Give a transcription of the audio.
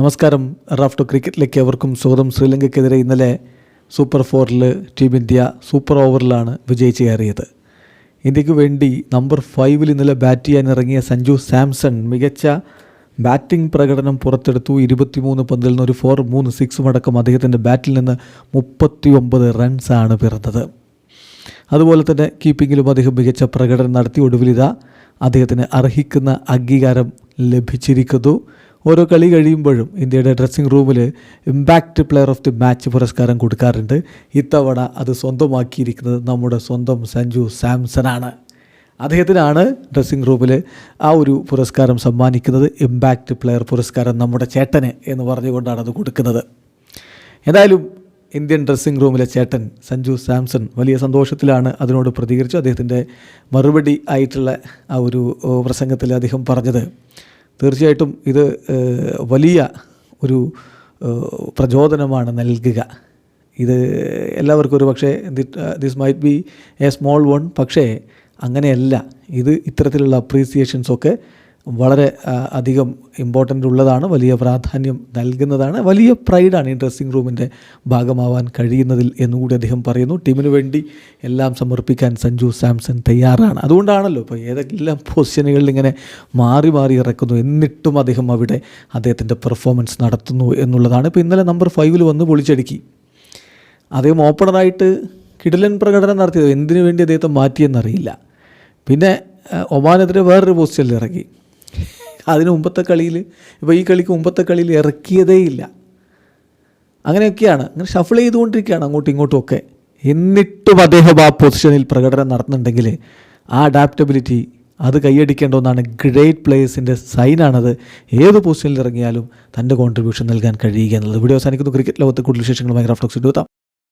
നമസ്കാരം. റാഫ്റ്റോ ക്രിക്കറ്റിലേക്ക് അവർക്കും സ്വാഗതം. ശ്രീലങ്കയ്ക്കെതിരെ ഇന്നലെ സൂപ്പർ ഫോറിൽ ടീം ഇന്ത്യ സൂപ്പർ ഓവറിലാണ് വിജയിച്ച് കയറിയത്. ഇന്ത്യയ്ക്ക് വേണ്ടി നമ്പർ ഫൈവിൽ ഇന്നലെ ബാറ്റ് ചെയ്യാൻ ഇറങ്ങിയ സഞ്ജു സാംസൺ മികച്ച ബാറ്റിംഗ് പ്രകടനം പുറത്തെടുത്തു. ഇരുപത്തിമൂന്ന് പന്തിൽ നിന്ന് ഒരു ഫോർ മൂന്ന് സിക്സും അടക്കം അദ്ദേഹത്തിന്റെ ബാറ്റിൽ നിന്ന് മുപ്പത്തി ഒമ്പത് റൺസാണ് പിറന്നത്. അതുപോലെ തന്നെ കീപ്പിങ്ങിലും അദ്ദേഹം മികച്ച പ്രകടനം നടത്തി. ഒടുവിലിതാ അദ്ദേഹത്തിന് അർഹിക്കുന്ന അംഗീകാരം ലഭിച്ചിരിക്കുന്നു. ഓരോ കളി കഴിയുമ്പോഴും ഇന്ത്യയുടെ ഡ്രസ്സിംഗ് റൂമിൽ impact player of the match പുരസ്കാരം കൊടുക്കാറുണ്ട്. ഇത്തവണ അത് സ്വന്തമാക്കിയിരിക്കുന്നത് നമ്മുടെ സ്വന്തം സഞ്ജു സാംസൺ ആണ് അദ്ദേഹത്തിനാണ് ഡ്രസ്സിംഗ് റൂമിൽ ആ ഒരു പുരസ്കാരം സമ്മാനിക്കുന്നത്. ഇമ്പാക്റ്റ് പ്ലെയർ പുരസ്കാരം നമ്മുടെ ചേട്ടന് എന്ന് പറഞ്ഞുകൊണ്ടാണ് അത് കൊടുക്കുന്നത്. എന്തായാലും ഇന്ത്യൻ ഡ്രസ്സിംഗ് റൂമിലെ ചേട്ടൻ സഞ്ജു സാംസൺ വലിയ സന്തോഷത്തിലാണ് അതിനോട് പ്രതികരിച്ചു. അദ്ദേഹത്തിന്റെ മറുപടി ആയിട്ടുള്ള ആ ഒരു പ്രസംഗത്തിൽ അദ്ദേഹം പറഞ്ഞത്. തീർച്ചയായിട്ടും ഇത് വലിയ ഒരു പ്രചോദനമാണ് നൽകുക. ഇത് എല്ലാവർക്കും ഒരു പക്ഷേ this might be a small one പക്ഷേ അങ്ങനെയല്ല. ഇത് ഇത്തരത്തിലുള്ള അപ്രീസിയേഷൻസൊക്കെ വളരെ അധികം ഇമ്പോർട്ടന്റ് ഉള്ളതാണ് വലിയ പ്രാധാന്യം നൽകുന്നതാണ്. വലിയ പ്രൈഡാണ് ഈ ഡ്രസ്സിംഗ് റൂമിന്റെ ഭാഗമാവാൻ കഴിയുന്നതിൽ എന്നുകൂടി അദ്ദേഹം പറയുന്നു. ടീമിന് വേണ്ടി എല്ലാം സമർപ്പിക്കാൻ സഞ്ജു സാംസൺ തയ്യാറാണ്. അതുകൊണ്ടാണല്ലോ ഇപ്പോൾ ഏതെല്ലാം പൊസിഷനുകളിൽ ഇങ്ങനെ മാറി മാറി ഇറക്കുന്നു എന്നിട്ടും അദ്ദേഹം അവിടെ അദ്ദേഹത്തിന്റെ പെർഫോമൻസ് നടത്തുന്നു എന്നുള്ളതാണ്. ഇപ്പോൾ ഇന്നലെ നമ്പർ ഫൈവിൽ വന്ന് പൊളിച്ചടുക്കി. അദ്ദേഹം ഓപ്പണറായിട്ട് കിടിലൻ പ്രകടനം നടത്തിയത് എന്തിനു വേണ്ടി അദ്ദേഹത്തെ മാറ്റിയെന്നറിയില്ല. പിന്നെ ഒമാനെതിരെ വേറൊരു പൊസിഷനിൽ ഇറങ്ങി. അതിന് മുമ്പത്തെ കളിയിൽ ഇപ്പോൾ ഈ കളിക്ക് മുമ്പത്തെ കളിയിൽ ഇറക്കിയതേ ഇല്ല. അങ്ങനെയൊക്കെയാണ്. അങ്ങനെ ഷഫിൾ ചെയ്തുകൊണ്ടിരിക്കുകയാണ് അങ്ങോട്ടും ഇങ്ങോട്ടും ഒക്കെ. എന്നിട്ടും അദ്ദേഹം ആ പൊസിഷനിൽ പ്രകടനം നടത്തുന്നുണ്ടെങ്കിൽ ആ അഡാപ്റ്റബിലിറ്റി അത് കൈയടിക്കേണ്ട ഒന്നാണ് ഗ്രേറ്റ് പ്ലേയേഴ്സിന്റെ സൈനാണത് ഏത് പൊസിഷനിൽ ഇറങ്ങിയാലും തന്റെ കോൺട്രിബ്യൂഷൻ നൽകാൻ കഴിയുക എന്നുള്ളത്. വീഡിയോ അവസാനിക്കുന്നു. ക്രിക്കറ്റ് ലോകത്തെ കൂടുതൽ വിശേഷങ്ങളുമായി റഫ്ലക്സ് എടുത്താം